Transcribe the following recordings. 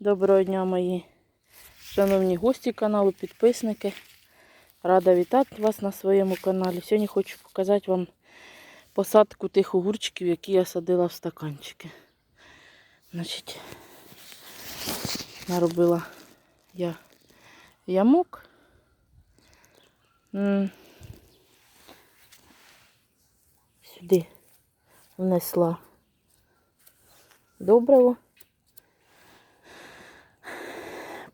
Доброго дня, мої шановні гості каналу, підписники. Рада вітати вас на своєму каналі. Сьогодні хочу показати вам посадку тих огурчиків, які я садила в стаканчики. Значить, наробила я ямок. Сюди внесла добриво.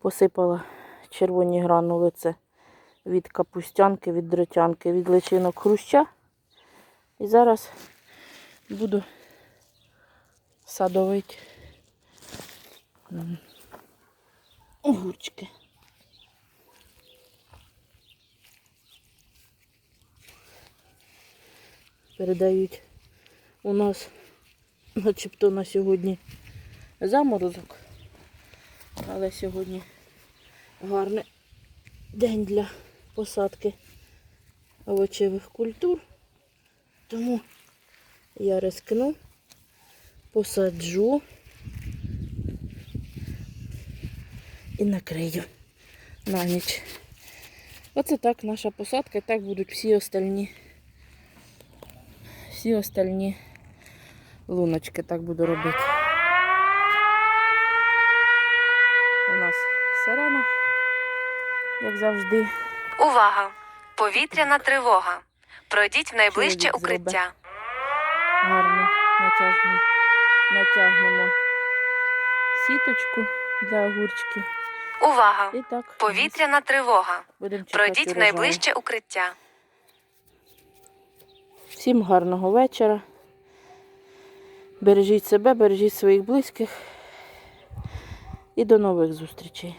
Посипала червоні гранули це від капустянки, від дротянки, від личинок хруща. І зараз буду садовити огурчики. Передають у нас начебто на сьогодні заморозок. Але сьогодні гарний день для посадки овочевих культур. Тому я рискну, посаджу і накрию на ніч. Оце так наша посадка, і так будуть всі остальні. Всі остальні луночки так буду робити. У нас сирена, як завжди. Увага! Повітряна тривога. Пройдіть в найближче Чоловік укриття. гарно натягнемо, натягнемо сіточку для огурчиків. Увага! І так, Повітряна тривога. будемо Пройдіть в найближче укриття. Всім гарного вечора. Бережіть себе, бережіть своїх близьких. І до нових зустрічей.